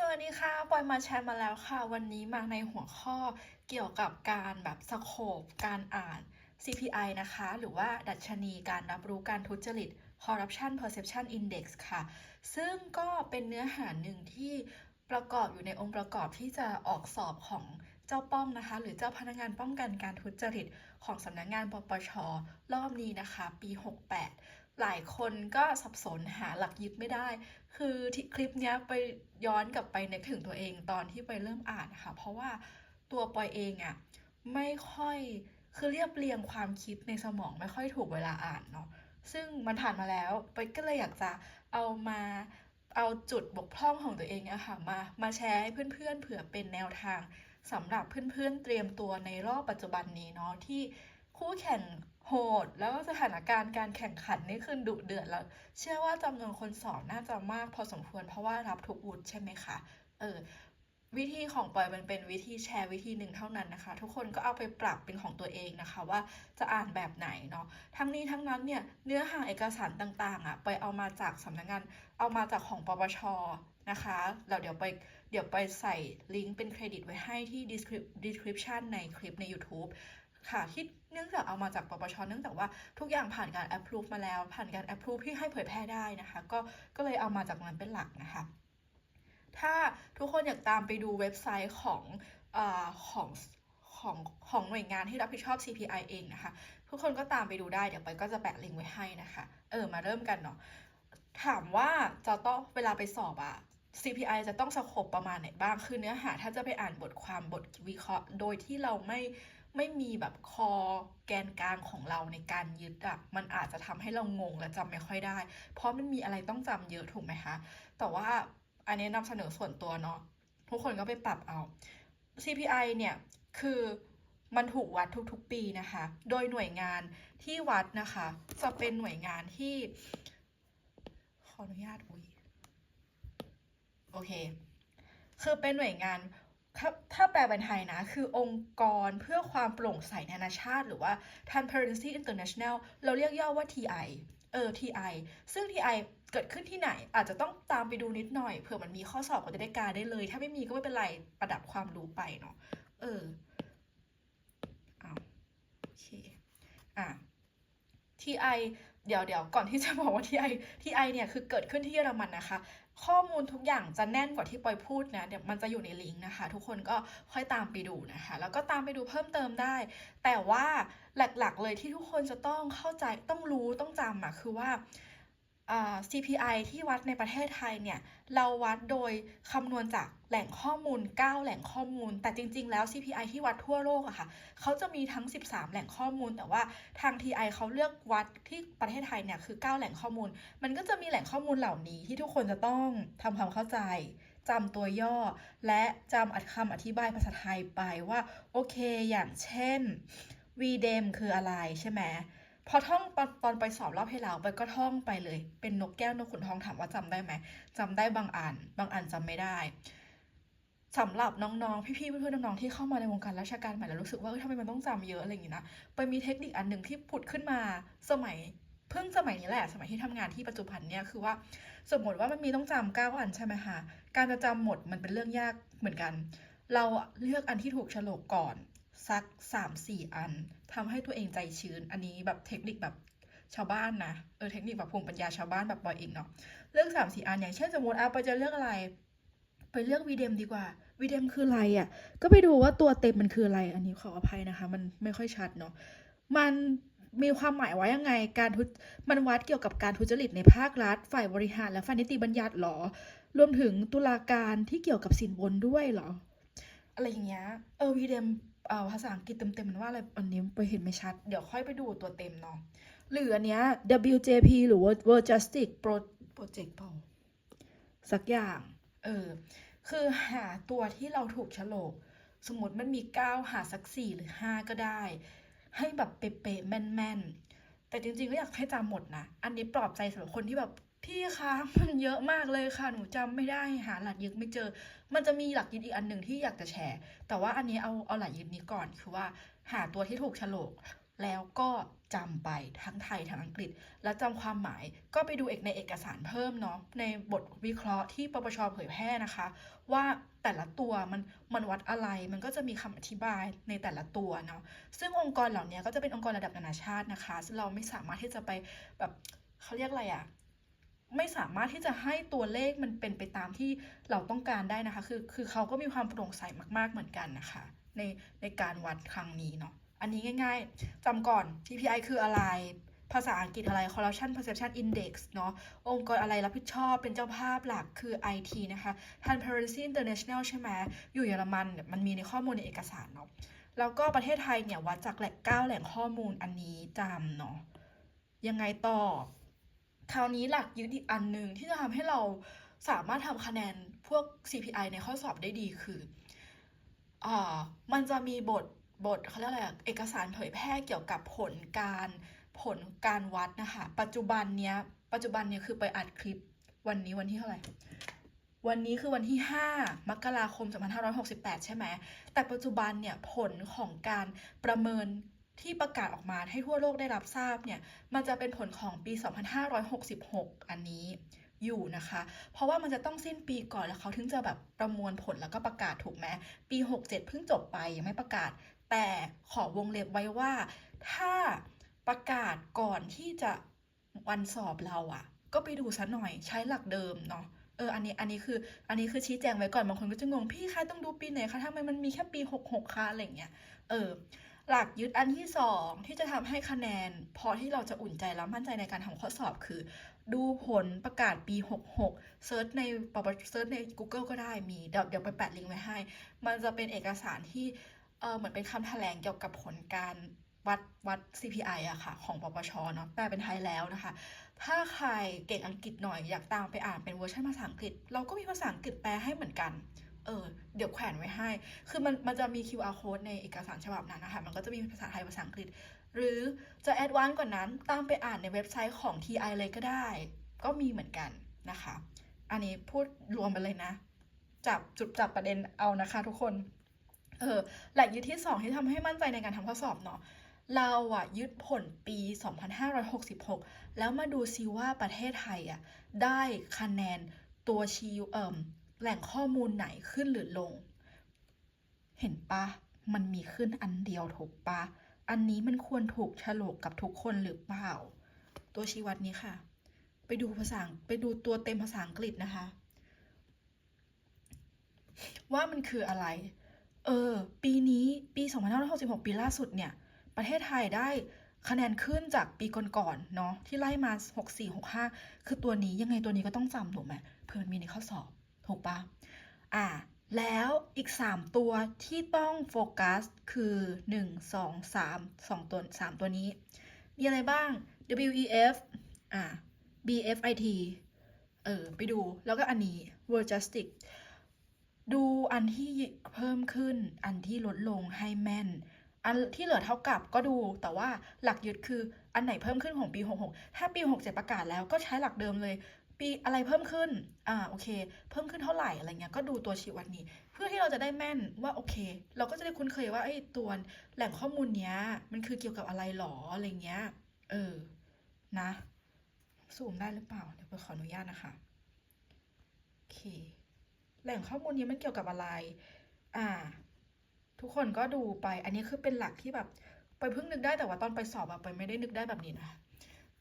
สวัสดีค่ะปอยมาแชร์มาแล้วค่ะ วันนี้มาในหัวข้อเกี่ยวกับการแบบสโคปการอ่าน CPI นะคะ หรือว่าดัชนีการรับรู้การทุจริต Corruption Perception Index ค่ะ ซึ่งก็เป็นเนื้อหาหนึ่งที่ประกอบอยู่ในองค์ประกอบที่จะออกสอบของเจ้าป้องนะคะ หรือเจ้าพนักงานป้องกันการทุจริตของสำนักงานปปชรอบนี้นะคะ ปี 68 หลายคนก็สับสนหาหลักยึดไม่ได้ คือที่คลิปนี้ไปย้อนกลับไปนึกถึงตัวเองตอนที่ไปเริ่มอ่านค่ะ เพราะว่าตัวปอยเองอะ่ะไม่ค่อยคือเรียบเรียงความคิดในสมองไม่ค่อยถูกเวลาอ่านเนาะซึ่งมันผ่านมาแล้วปอยก็เลยอยากจะเอามาเอาจุดบกพร่องของตัวเองอะค่ะมามาแชร์ให้เพื่อนๆเผื่อเป็นแนวทางสำหรับเพื่อนๆเตรียมตัวในรอบปัจจุบันนี้เนาะที่คู่แข่ง โหด แล้วก็สถานการณ์การแข่งขันนี่คือดุเดือดแล้ว เชื่อว่าจำนวนคนสอบน่าจะมากพอสมควรเพราะว่ารับทุกวุฒิใช่ไหมคะเออวิธีของปอยมันเป็นวิธีแชร์วิธีหนึ่งเท่านั้นนะคะ ทุกคนก็เอาไปปรับเป็นของตัวเองนะคะ ว่าจะอ่านแบบไหนเนาะทั้งนี้ทั้งนั้นเนี่ยเนื้อหาเอกสารต่างๆอะไปเอามาจากสำนักงานเอามาจากของปปชนะคะแล้วเดี๋ยวไปเดี๋ยวไปใส่ลิงก์เป็นเครดิตไว้ให้ที่ description ในคลิปใน YouTube ค่ะที่เนื่องจากเอามาจากปปชเนื่องจากว่าทุกอย่างผ่านการ approve มาแล้ว ผ่านการ approve ที่ให้เผยแพร่ได้นะคะ ก็ก็เลยเอามาจากนั้นเป็นหลักนะคะ ถ้าทุกคนอยากตามไปดูเว็บไซต์ของอของของของหน่วยงานที่รับผิดชอบ CPI เองนะคะ ทุกคนก็ตามไปดูได้ เดี๋ยวไปก็จะแปะลิงก์ไว้ให้นะคะ เออ มาเริ่มกันเนาะ ถามว่าจะต้องเวลาไปสอบอะ CPI จะต้องสโคบประมาณไหนบ้าง คือเนื้อหา ถ้าจะไปอ่านบทความบทวิเคราะห์ โดยที่เราไม่ ไม่มีแบบคอแกนกลางของเราในการยึดอะมันอาจจะทำให้เรางงและจำไม่ค่อยได้ เพราะมันมีอะไรต้องจำเยอะถูกไหมคะ แต่ว่าอันนี้นำเสนอส่วนตัวเนาะทุกคนก็ไปปรับเอา CPI เนี่ยคือมันถูกวัดทุกๆปีนะคะ โดยหน่วยงานที่วัดนะคะ จะเป็นหน่วยงานที่ ขออนุญาตอุ้ยโอเค คือเป็นหน่วยงาน ถ้าถ้าแปลเป็นไทยนะ คือองค์กรเพื่อความโปร่งใสนานาชาติ หรือว่า Transparency International เราเรียกย่อว่า TI เออ TI ซึ่ง TI เกิดขึ้นที่ไหน อาจจะต้องตามไปดูนิดหน่อยเผื่อมันมีข้อสอบก็จะได้การได้เลย ถ้าไม่มีก็ไม่เป็นไรประดับความรู้ไปเนาะเออเอาโอเคอะ TI เดี๋ยวเดี๋ยวก่อนที่จะบอกว่า TI TI เนี่ยคือเกิดขึ้นที่เยอรมันนะคะ ข้อมูลทุกอย่างจะแน่นกว่าที่ปอยพูดนะ เดี๋ยวมันจะอยู่ในลิงก์นะคะ ทุกคนก็ค่อยตามไปดูนะคะ แล้วก็ตามไปดูเพิ่มเติมได้ แต่ว่าหลักๆเลยที่ทุกคนจะต้องเข้าใจต้องรู้ต้องจำอะคือว่าอ่า CPI ที่วัดในประเทศไทยเนี่ย เราวัดโดยคำนวณจากแหล่งข้อมูล 9 แหล่งข้อมูล แต่จริง ๆ แล้ว CPI ที่วัดทั่วโลกอะค่ะเขาจะมีทั้ง 13 แหล่งข้อมูล แต่ว่าทาง TI เขาเลือกวัดที่ประเทศไทยเนี่ยคือ 9 แหล่งข้อมูล มันก็จะมีแหล่งข้อมูลเหล่านี้ที่ทุกคนจะต้องทำความเข้าใจจำตัวย่อ และจำอัดคำอธิบายภาษาไทยไปว่าโอเค อย่างเช่น VDEM คืออะไรใช่ไหม พอท่องตอนตอนไปสอบรอบที่แล้วไปก็ท่องไปเลย เป็นนกแก้วนกขุนทองถามว่าจำได้ไหมจำได้บางอันบางอันจำไม่ได้สำหรับน้องๆ พี่ๆ เพื่อนๆ น้องๆ ที่เข้ามาในวงการราชการใหม่แล้วรู้สึกว่าเอ้ยทำไมมันต้องจำเยอะอะไรอย่างงี้นะ ไปมีเทคนิคอันหนึ่งที่ผุดขึ้นมาสมัยเพิ่งสมัยนี้แหละ สมัยที่ทำงานที่ปัจจุบันเนี่ยคือว่าสมมติว่ามันมีต้องจำเก้าอันใช่ไหมคะ การจะจำหมดมันเป็นเรื่องยากเหมือนกัน เราเลือกอันที่ถูกฉลกก่อน สักสามสี่อันทำให้ตัวเองใจชื้น อันนี้แบบเทคนิคแบบชาวบ้านนะ เออเทคนิคแบบภูมิปัญญาชาวบ้านแบบบอยเองเนาะ เลือกสามสี่อันอย่างเช่นสมมติอะไปจะเลือกอะไร ไปเลือกวีเดมดีกว่าวีเดมคืออะไรอะ ก็ไปดูว่าตัวเต็มมันคืออะไร อันนี้ขออภัยนะคะ มันไม่ค่อยชัดเนาะ มันมีความหมายว่ายังไง การทุมันวัดเกี่ยวกับการทุจริตในภาครัฐ ฝ่ายบริหารและฝ่ายนิติบัญญัติหรอ รวมถึงตุลาการที่เกี่ยวกับสินบนด้วยหรอ อะไรอย่างเงี้ย เออวีเดม ภาษาอังกฤษเต็มๆมันว่าอะไรอันนี้ไปเห็นไม่ชัด เดี๋ยวค่อยไปดูตัวเต็มเนาะหรืออันเนี้ย WJP หรือว่า World Justice Pro- Project เปล่าสักอย่าง เออ คือหาตัวที่เราถูกโฉลก สมมติมันมีเก้าหาสักสี่หรือห้าก็ได้ ให้แบบเป๊ะๆแม่นๆ แต่จริงๆก็อยากให้จำหมดนะ อันนี้ปลอบใจสำหรับคนที่แบบ พี่คะมันเยอะมากเลยค่ะหนูจำไม่ได้หาหลักยึดไม่เจอ มันจะมีหลักยึดอีกอันหนึ่งที่อยากจะแชร์ แต่ว่าอันนี้เอาเอาหลักยึดนี้ก่อนคือว่าหาตัวที่ถูกฉลกแล้วก็จำไปทั้งไทยทั้งอังกฤษ แล้วจำความหมายก็ไปดูเอกในเอกสารเพิ่มเนาะในบทวิเคราะห์ที่ปปชเผยแพร่นะคะ ว่าแต่ละตัวมันมันวัดอะไรมันก็จะมีคำอธิบายในแต่ละตัวเนาะซึ่งองค์กรเหล่านี้ก็จะเป็นองค์กรระดับนานาชาตินะคะ ซึ่งเราไม่สามารถที่จะไปแบบเขาเรียกอะไรอะ ไม่สามารถที่จะให้ตัวเลขมันเป็นไปตามที่เราต้องการได้นะคะ คือคือเขาก็มีความโปร่งใสมากๆเหมือนกันนะคะ ในในการวัดครั้งนี้เนาะอันนี้ง่ายๆจำก่อน TPI คืออะไร ภาษาอังกฤษอะไร Corruption Perception Index เนาะองค์กรอะไรรับผิดชอบเป็นเจ้าภาพหลักคือ IT นะคะ Transparency International ใช่ไหมอยู่เยอรมันเนี่ยมันมีในข้อมูลในเอกสารเนาะแล้วก็ประเทศไทยเนี่ยวัดจากแหล่งเก้าแหล่งข้อมูลอันนี้จำเนาะยังไงต่อ คราวนี้หลักยึดอีกอันหนึ่งที่จะทำให้เราสามารถทำคะแนนพวก CPI ในข้อสอบได้ดีคืออ่ามันจะมีบทบทเขาเรียกอะไรเอกสารเผยแพร่เกี่ยวกับผลการผลการวัดนะคะ ปัจจุบันเนี้ย ปัจจุบันเนี้ยคือไปอัดคลิปวันนี้วันที่เท่าไหร่ วันนี้คือวันที่ 5 มกราคม 2568 ใช่ไหม แต่ปัจจุบันเนี่ยผลของการประเมิน ที่ประกาศออกมาให้ทั่วโลกได้รับทราบเนี่ยมันจะเป็นผลของปี 2566 อันนี้อยู่นะคะ เพราะว่ามันจะต้องสิ้นปีก่อนแล้วเขาถึงจะแบบประมวลผลแล้วก็ประกาศถูกไหมปี 67 เพิ่งจบไปยังไม่ประกาศ แต่ขอวงเล็บไว้ว่า ถ้าประกาศก่อนที่จะวันสอบเราอะ่ะ ก็ไปดูซะหน่อยใช้หลักเดิมเนาะเอออันนี้อันนี้คืออันนี้คือชี้แจงไว้ก่อนบางคนก็จะงงพี่คะต้องดูปีไหนคะทำไมมันมีแค่ปี 66คะอะไรเงี้ยเออ หลักยึดอันที่สองที่จะทำให้คะแนน พอที่เราจะอุ่นใจแล้วมั่นใจในการทำข้อสอบคือ ดูผลประกาศปี 66เซิร์ชในปปเซิร์ชใน Google ก็ได้มีเดี๋ยวเดี๋ยวไปแปะลิงก์ไว้ให้ มันจะเป็นเอกสารที่เออเหมือนเป็นคำแถลงเกี่ยวกับผลการวัดวัด CPI อะค่ะ ของปปชเนาะแปลเป็นไทยแล้วนะคะ ถ้าใครเก่งอังกฤษหน่อยอยากตามไปอ่านเป็นเวอร์ชันภาษาอังกฤษ เราก็มีภาษาอังกฤษแปลให้เหมือนกัน เออเดี๋ยวแขวนไว้ให้ คือมันมันจะมี QR code ในเอกสารฉบับนั้นนะคะ มันก็จะมีภาษาไทยภาษาอังกฤษ หรือจะแอดวานซ์กว่านั้น ตามไปอ่านในเว็บไซต์ของ TI เลยก็ได้ ก็มีเหมือนกันนะคะ อันนี้พูดรวมไปเลยนะ จับจุดจับประเด็นเอานะคะทุกคน เออหลักยึดที่ 2 ที่ทำให้มั่นใจในการทำข้อสอบเนาะเราอะยึดผลปี 2566 แล้วมาดูซิว่าประเทศไทยอะได้คะแนนตัวชี้เอ่ม แหล่งข้อมูลไหนขึ้นหรือลง เห็นปะมันมีขึ้นอันเดียวถูกปะอันนี้มันควรถูกฉลกกับทุกคนหรือเปล่า ตัวชี้วัดนี้ค่ะ ไปดูภาษาไปดูตัวเต็มภาษาอังกฤษนะคะ ว่ามันคืออะไร เออ ปีนี้ปี 2566 ปีล่าสุดเนี่ย ประเทศไทยได้คะแนนขึ้นจากปีก่อนๆเนาะที่ไล่มา 64 65 คือตัวนี้ยังไงตัวนี้ก็ต้องจำถูกไหมเพื่อมันมีในข้อสอบ ถูกปะอ่าแล้วอีก 3 ตัวที่ต้องโฟกัสคือ 1 2 3 2 ตัว 3 ตัวนี้ มีอะไรบ้าง WEF อ่า BFIT เออ ไปดูแล้วก็อันนี้ World Justice ดูอันที่เพิ่มขึ้นอันที่ลดลงให้แม่น อันที่เหลือเท่ากับก็ดูแต่ว่าหลักยึดคืออันไหนเพิ่มขึ้นของปี 66 ถ้าปี 67 ประกาศแล้วก็ใช้หลักเดิมเลย ปีอะไรเพิ่มขึ้น อ่า โอเค เพิ่มขึ้นเท่าไหร่อะไรเงี้ย ก็ดูตัวชี้วัดนี้ เพื่อที่เราจะได้แม่นว่าโอเค เราก็จะได้คุ้นเคยว่าไอ้ตัวแหล่งข้อมูลเนี้ย มันคือเกี่ยวกับอะไรหรออะไรเงี้ย เออ นะ ซูมได้หรือเปล่า เดี๋ยวไปขออนุญาตนะคะ โอเค แหล่งข้อมูลนี้มันเกี่ยวกับอะไร อ่า ทุกคนก็ดูไป อันนี้คือเป็นหลักที่แบบ ไปเพิ่งนึกได้แต่ว่าตอนไปสอบอะไปไม่ได้นึกได้แบบนี้นะ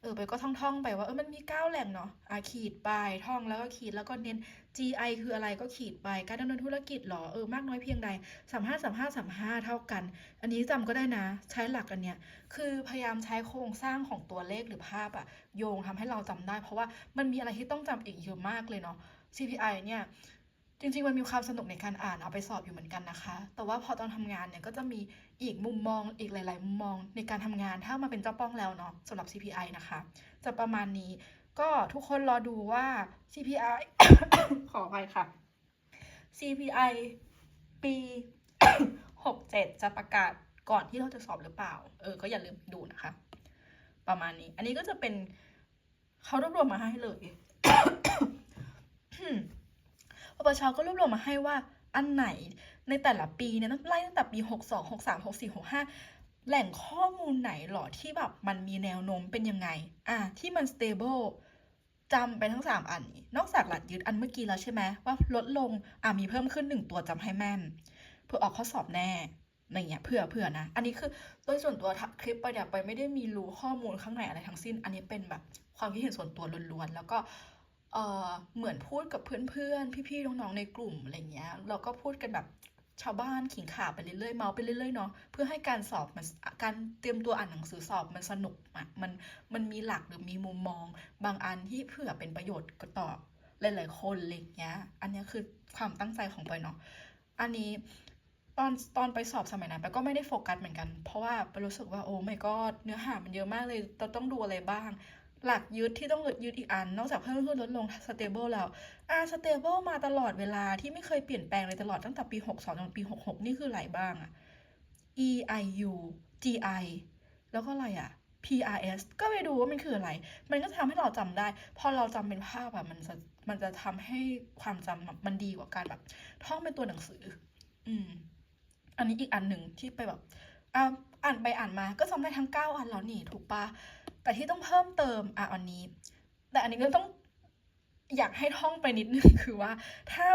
เออไปก็ท่องๆไปว่าเออมันมีเก้าแหล่งเนาะอ่าขีดไปท่องแล้วก็ขีดแล้วก็เน้น GI คืออะไรก็ขีดไปการดำเนินธุรกิจหรอเออมากน้อยเพียงใดสามห้าสามห้าสามห้าเท่ากัน อันนี้จำก็ได้นะ ใช้หลักอันเนี้ยคือพยายามใช้โครงสร้างของตัวเลขหรือภาพอะโยงทำให้เราจำได้ เพราะว่ามันมีอะไรที่ต้องจำอีกเยอะมากเลยเนาะ CPI เนี่ย จริงๆมันมีความสนุกในการอ่านเอาไปสอบอยู่เหมือนกันนะคะ แต่ว่าพอตอนทำงานเนี่ยก็จะมีอีกมุมมองอีกหลาย ๆ มุมมองในการทำงานถ้ามาเป็นเจ้าป้องแล้วเนาะสำหรับ CPI นะคะ จะประมาณนี้ก็ทุกคนรอดูว่า CPI ขออภัยค่ะ CPI ปี 67 จะประกาศก่อนที่เราจะสอบหรือเปล่า เออ ก็อย่าลืมไปดูนะคะ ประมาณนี้ อันนี้ก็จะเป็นเขารวบรวมมาให้เลย ปปชก็รวบรวมมาให้ว่าอันไหนในแต่ละปีเนี่ยตั้งไล่ตั้งแต่ปี 62 63 64 65 แหล่งข้อมูลไหนหรอที่แบบมันมีแนวโน้มเป็นยังไง อะที่มัน stable จำไปทั้ง 3 อันนี้ นอกจากหลักยึดอันเมื่อกี้แล้วใช่ไหมว่าลดลง อะมีเพิ่มขึ้น 1 ตัวจำให้แม่น เพื่อออกข้อสอบแน่อะไรเงี้ยเผื่อเผื่อนะ อันนี้คือโดยส่วนตัวคลิปไปเนี่ยไปไม่ได้มีรู้ข้อมูลข้างในอะไรทั้งสิ้น อันนี้เป็นแบบความคิดเห็นส่วนตัวล้วนๆแล้วก็ เออเหมือนพูดกับเพื่อนๆ พี่ๆ น้องๆ ในกลุ่มอะไรเงี้ย เราก็พูดกันแบบชาวบ้านขิงขาไปเรื่อยๆ เมาไปเรื่อยๆ เนาะ เพื่อให้การสอบมัน การเตรียมตัวอ่านหนังสือสอบมันสนุกอะมัน มันมีหลักหรือมีมุมมอง บางอันที่เผื่อเป็นประโยชน์ก็ต่อหลายๆ คนอะไรเงี้ย อันนี้คือความตั้งใจของปอยเนาะ อันนี้ตอนตอนไปสอบสมัยนั้นไปก็ไม่ได้โฟกัสเหมือนกัน เพราะว่าไปรู้สึกว่าโอ้ไม่ก็เนื้อหามันเยอะมากเลยเราต้องดูอะไรบ้าง หลักยึดที่ต้องยึดอีกอัน นอกจากเพิ่มขึ้นลดลง stable แล้วอ่า stable มาตลอดเวลาที่ไม่เคยเปลี่ยนแปลงเลยตลอดตั้งแต่ปี 62จนปี 66 นี่คืออะไรบ้างอะ E I U G I แล้วก็อะไรอะ P R S ก็ไปดูว่ามันคืออะไร มันก็ทำให้เราจำได้ พอเราจำเป็นภาพอะมันจะมันจะทำให้ความจำมันดีกว่าการแบบท่องเป็นตัวหนังสือ อืม อันนี้อีกอันหนึ่งที่ไปแบบอ่านไปอ่านมาก็จำได้ทั้ง9อันแล้วนี่ถูกปะ แต่ที่ต้องเพิ่มเติมอะอันนี้ แต่อันนี้ก็ต้องอยากให้ท่องไปนิดนึงคือว่า ถ้า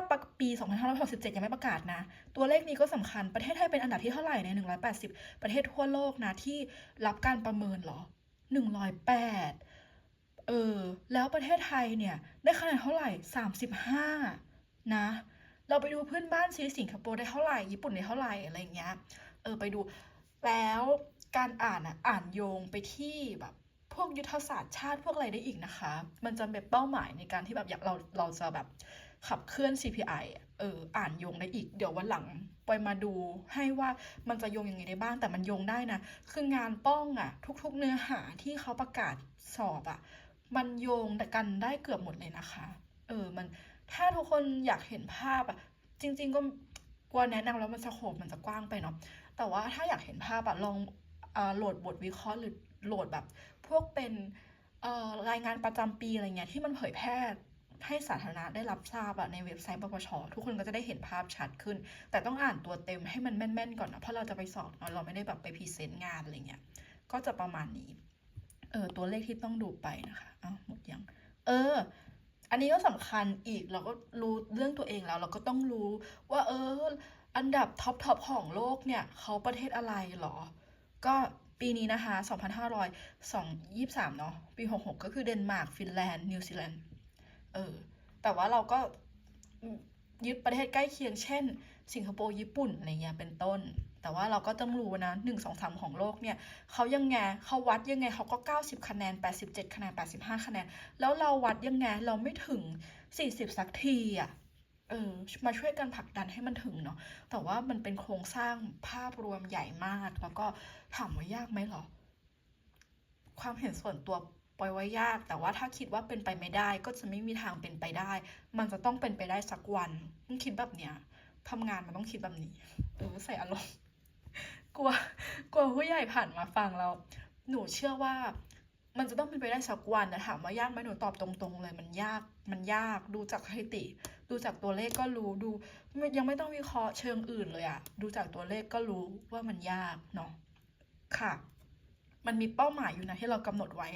ปี 2567 ยังไม่ประกาศนะ ตัวเลขนี้ก็สำคัญประเทศไทยเป็นอันดับที่เท่าไหร่ใน 180 ประเทศทั่วโลกนะ ที่รับการประเมินเหรอ 108 เออ แล้วประเทศไทยเนี่ย ได้คะแนนเท่าไหร่ 35 นะ เราไปดูเพื่อนบ้านซีสิงคโปร์ได้เท่าไหร่ ญี่ปุ่นได้เท่าไหร่อะไรอย่างเงี้ย เออไปดูแล้วการอ่านอะอ่านโยงไปที่แบบ พวกยุทธศาสตร์ชาติพวกอะไรได้อีกนะคะ มันจะเป็นเป้าหมายในการที่แบบอยากเราเราจะแบบขับเคลื่อน CPI อะเอออ่านโยงได้อีก เดี๋ยววันหลังปอยมาดูให้ว่ามันจะโยงยังไงได้บ้าง แต่มันโยงได้นะ คืองานป้องอะทุกๆเนื้อหาที่เขาประกาศสอบอะมันโยงกันได้เกือบหมดเลยนะคะ เออ มัน ถ้าทุกคนอยากเห็นภาพอะจริง ๆ ก็กลัวแนะนำแล้วมันสโคปมันจะกว้างไปเนาะ แต่ว่าถ้าอยากเห็นภาพอะลองอโหลดบทวิเคราะห์หรือ โหลดแบบพวกเป็นรายงานประจำปีอะไรเงี้ยที่มันเผยแพร่ให้สาธารณะได้รับทราบอะในเว็บไซต์ปปช ทุกคนก็จะได้เห็นภาพชัดขึ้น แต่ต้องอ่านตัวเต็มให้มันแม่นๆก่อนนะเพราะเราจะไปสอบเนาะเราไม่ได้แบบไปพรีเซนต์งานอะไรเงี้ยก็จะประมาณนี้เออตัวเลขที่ต้องดูไปนะคะอ้าวหมดยัง เออ อันนี้ก็สำคัญอีกเราก็รู้เรื่องตัวเองแล้ว เราก็ต้องรู้ว่าเออ อันดับท็อปทอปของโลกเนี่ยเขาประเทศอะไรหรอ ก็ ปีนี้นะคะ 2,523 เนาะปี 66 ก็คือเดนมาร์ก ฟินแลนด์ นิวซีแลนด์ เออ แต่ว่าเราก็ยึดประเทศใกล้เคียง เช่น สิงคโปร์ ญี่ปุ่น อะไรเงี้ย เป็นต้น แต่ว่าเราก็ต้องรู้นะหนึ่งสองสามของโลกเนี่ย เขายังไง เขาวัดยังไง เขาก็ 90 คะแนน 87 คะแนน 85 คะแนน แล้วเราวัดยังไง เราไม่ถึง 40 สักทีอะ เออมาช่วยกันผลักดันให้มันถึงเนาะแต่ว่ามันเป็นโครงสร้างภาพรวมใหญ่มาก แล้วก็ถามว่ายากไหมหรอ ความเห็นส่วนตัวปล่อยว่ายาก แต่ว่าถ้าคิดว่าเป็นไปไม่ได้ ก็จะไม่มีทางเป็นไปได้ มันจะต้องเป็นไปได้สักวันต้องคิดแบบเนี้ยทำงานมันต้องคิดแบบนี้เออใส่อารมณ์กลัวกลัวผู้ใหญ่ผ่านมาฟังแล้วหนูเชื่อว่ามันจะต้องเป็นไปได้สักวันแต่ถามว่ายากไหมหนูตอบตรงๆเลย มันยากมันยากดูจากสถิติ ดูจากตัวเลขก็รู้ดูยังไม่ต้องวิเคราะห์เชิงอื่นเลยอะดูจากตัวเลขก็รู้ว่ามันยากเนาะค่ะ มันมีเป้าหมายอยู่นะที่เรากำหนดไว้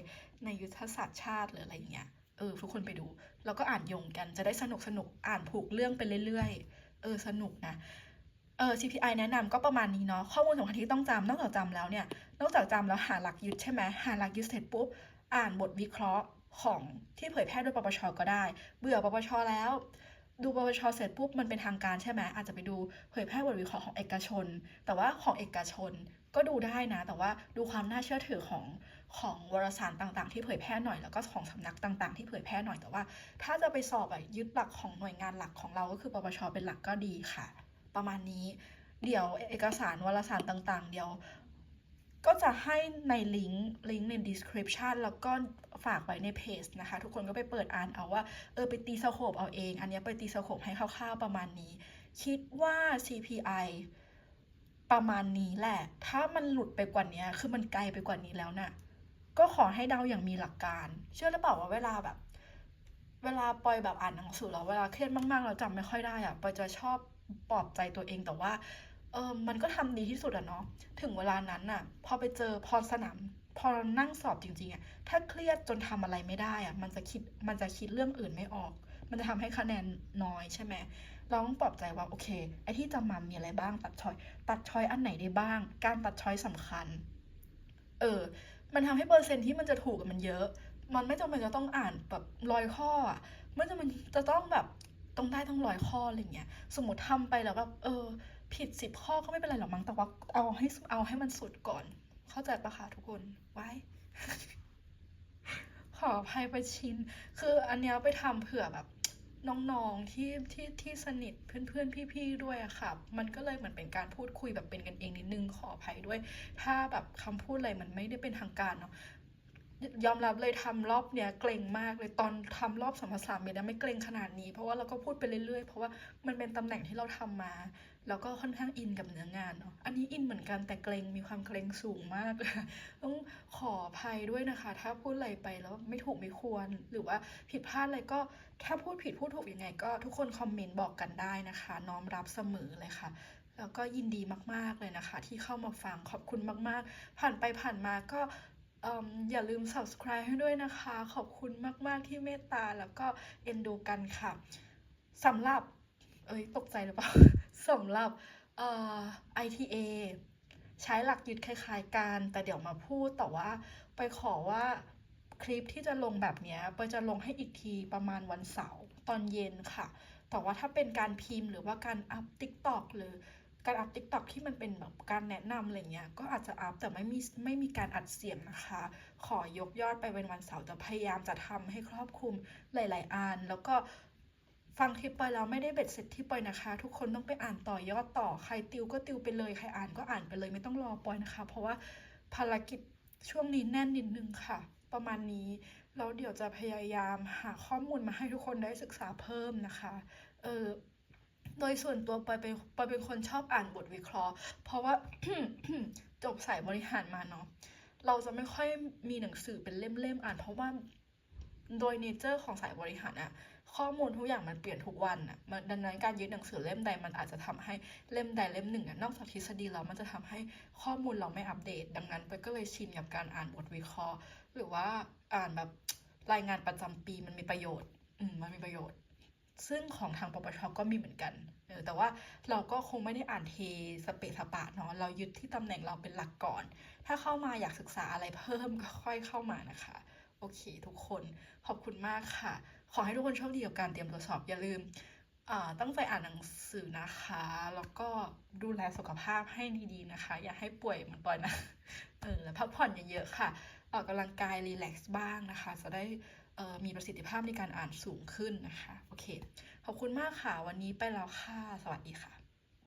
ในยุทธศาสตร์ชาติหรืออะไรเงี้ยเออทุกคนไปดูแล้วก็อ่านยงกันจะได้สนุกสนุกอ่านผูกเรื่องไปเรื่อยๆเออสนุกนะเออ CPI แนะนำก็ประมาณนี้เนาะข้อมูลสำคัญที่ต้องจำนอกจากจำแล้วเนี่ยนอกจากจำแล้วหาหลักยึดใช่ไหมหาหลักยึดเสร็จปุ๊บอ่านบทวิเคราะห์ของที่เผยแพร่โดยปปชก็ได้ เบื่อปปชแล้ว ดูปปชเสร็จปุ๊บมันเป็นทางการใช่ไหมอาจจะไปดูเผยแพร่บทวิเคราะห์ของเอกชน แต่ว่าของเอกชนก็ดูได้นะ แต่ว่าดูความน่าเชื่อถือของของวารสารต่างๆ ที่เผยแพร่หน่อยแล้วก็ของสำนักต่างๆ ที่เผยแพร่หน่อยแต่ว่า ถ้าจะไปสอบอะยึดหลักของหน่วยงานหลักของเราก็คือปปชเป็นหลักก็ดีค่ะ ประมาณนี้ เดี๋ยวเอกสารวารสารต่างๆ เดี๋ยว ก็จะให้ในลิงก์ลิงก์ใน description แล้วก็ฝากไว้ในเพจนะคะ ทุกคนก็ไปเปิดอ่านเอาว่า เออ ไปตีสโคปเอาเอง อันนี้ไปตีสโคปให้คร่าวๆประมาณนี้ คิดว่า CPI ประมาณนี้แหละ ถ้ามันหลุดไปกว่านี้ คือมันไกลไปกว่านี้แล้วน่ะ ก็ขอให้เดาอย่างมีหลักการ เชื่อหรือเปล่าว่าเวลาแบบ เวลาปอยแบบอ่านหนังสือแล้วเวลาเครียดมากๆ เราจำไม่ค่อยได้อะปอยจะชอบปลอบใจตัวเองแต่ว่า เออมันก็ทำดีที่สุดอะเนาะถึงเวลานั้นน่ะพอไปเจอพอสนามพอนั่งสอบจริงๆอะถ้าเครียดจนทำอะไรไม่ได้อะมันจะคิดมันจะคิดเรื่องอื่นไม่ออก มันจะทำให้คะแนนน้อยใช่ไหมเราต้องปลอบใจว่าโอเคไอ้ที่จำมามีอะไรบ้างตัดช้อย ตัดช้อยอันไหนได้บ้าง การตัดช้อยสำคัญ เออ มันทำให้เปอร์เซ็นต์ที่มันจะถูกมันเยอะ มันไม่จำเป็นจะต้องอ่านแบบร้อยข้ออะไม่จำเป็นจะต้องแบบต้องได้ต้องร้อยข้ออะไรเงี้ย สมมติทำไปแล้วแบบเออ ผิดสิบข้อก็ไม่เป็นไรหรอกมั้งแต่ว่าเอาให้เอาให้มันสุดก่อน เข้าใจปะคะทุกคนไว้ ขออภัยไปชิน คืออันเนี้ยไปทำเผื่อแบบน้องๆที่ที่ที่สนิทเพื่อนๆพี่ๆด้วยอะค่ะ มันก็เลยเหมือนเป็นการพูดคุยแบบเป็นกันเองนิดนึงขออภัยด้วย ถ้าแบบคำพูดอะไรมันไม่ได้เป็นทางการเนาะ ยอมรับเลยทำรอบเนี้ยเกรงมากเลยตอนทำรอบสัมภาษาเมดไม่เกรงขนาดนี้ เพราะว่าเราก็พูดไปเรื่อยๆ เพราะว่ามันเป็นตำแหน่งที่เราทำมา แล้วก็ค่อนข้างอินกับเนื้องานเนาะอันนี้อินเหมือนกันแต่เกรงมีความเกรงสูงมาก ต้องขออภัยด้วยนะคะ ถ้าพูดอะไรไปแล้วไม่ถูกไม่ควร หรือว่าผิดพลาดอะไรก็ถ้าพูดผิดพูดถูกยังไง ก็ทุกคนคอมเมนต์บอกกันได้นะคะ น้อมรับเสมอเลยค่ะแล้วก็ยินดีมาก ๆ เลยนะคะ ที่เข้ามาฟังขอบคุณมาก ๆ ผ่านไปผ่านมาก็ ออย่าลืม subscribe ให้ด้วยนะคะ ขอบคุณมาก ๆ ที่เมตตาแล้วก็เอ็นดูกันค่ะสำหรับ เอ้ย ตกใจหรือเปล่าสำหรับเอ่อ ITA ใช้หลักยึดคล้าย ๆ กัน แต่เดี๋ยวมาพูดแต่ว่าไปขอว่าคลิปที่จะลงแบบเนี้ยไปจะลงให้อีกทีประมาณวันเสาร์ตอนเย็นค่ะ แต่ว่าถ้าเป็นการพิมพ์หรือว่าการอัพ TikTok หรือ การอัพ TikTok ที่มันเป็นแบบการแนะนำอะไรเงี้ย ก็อาจจะอัพแต่ไม่มีไม่มีการอัดเสียงนะคะ ขอยกยอดไปเป็นวันเสาร์แต่พยายามจะทำให้ครอบคลุมหลาย ๆ อัน แล้วก็ฟังคลิปไปแล้วไม่ได้เบ็ดเสร็จที่ปอยนะคะ ทุกคนต้องไปอ่านต่อยอดต่อใครติวก็ติวไปเลยใครอ่านก็อ่านไปเลยไม่ต้องรอปอยนะคะ เพราะว่าภารกิจช่วงนี้แน่นนิดนึงค่ะ ประมาณนี้แล้วเดี๋ยวจะพยายามหาข้อมูลมาให้ทุกคนได้ศึกษาเพิ่มนะคะ เออ โดยส่วนตัวปอยเป็นปอยเป็นคนชอบอ่านบทวิเคราะห์ เพราะว่าจบสายบริหารมาเนาะเราจะไม่ค่อยมีหนังสือเป็นเล่มๆอ่าน เพราะว่าโดยเนเจอร์ของสายบริหารอะข้อมูลทุกอย่างมันเปลี่ยนทุกวันอะดังนั้นการยึดหนังสือเล่มใดมันอาจจะทำให้เล่มใดเล่มหนึ่งอะนอกจากทฤษฎีแล้วมันจะทำให้ข้อมูลเราไม่อัปเดต ดังนั้นไปก็เลยชินกับการอ่านบทวิเคราะห์ หรือว่าอ่านแบบรายงานประจำปีมันมีประโยชน์ อืมมันมีประโยชน์ ซึ่งของทางปปชก็มีเหมือนกันเออแต่ว่าเราก็คงไม่ได้อ่านเทสเปสปะเนาะเรายึดที่ตำแหน่งเราเป็นหลักก่อน ถ้าเข้ามาอยากศึกษาอะไรเพิ่มก็ค่อยเข้ามานะคะ โอเค ทุกคนขอบคุณมากค่ะ ขอให้ทุกคนโชคดีกับการเตรียมตัวสอบอย่าลืมอ่าตั้งใจอ่านหนังสือนะคะ แล้วก็ดูแลสุขภาพให้ดีๆนะคะ อย่าให้ป่วยเหมือนปอยนะเออพักผ่อนเยอะๆค่ะ ออกกำลังกายรีแลกซ์บ้างนะคะ จะได้ มีประสิทธิภาพในการอ่านสูงขึ้นนะคะ โอเค ขอบคุณมากค่ะ วันนี้ไปแล้วค่ะ สวัสดีค่ะ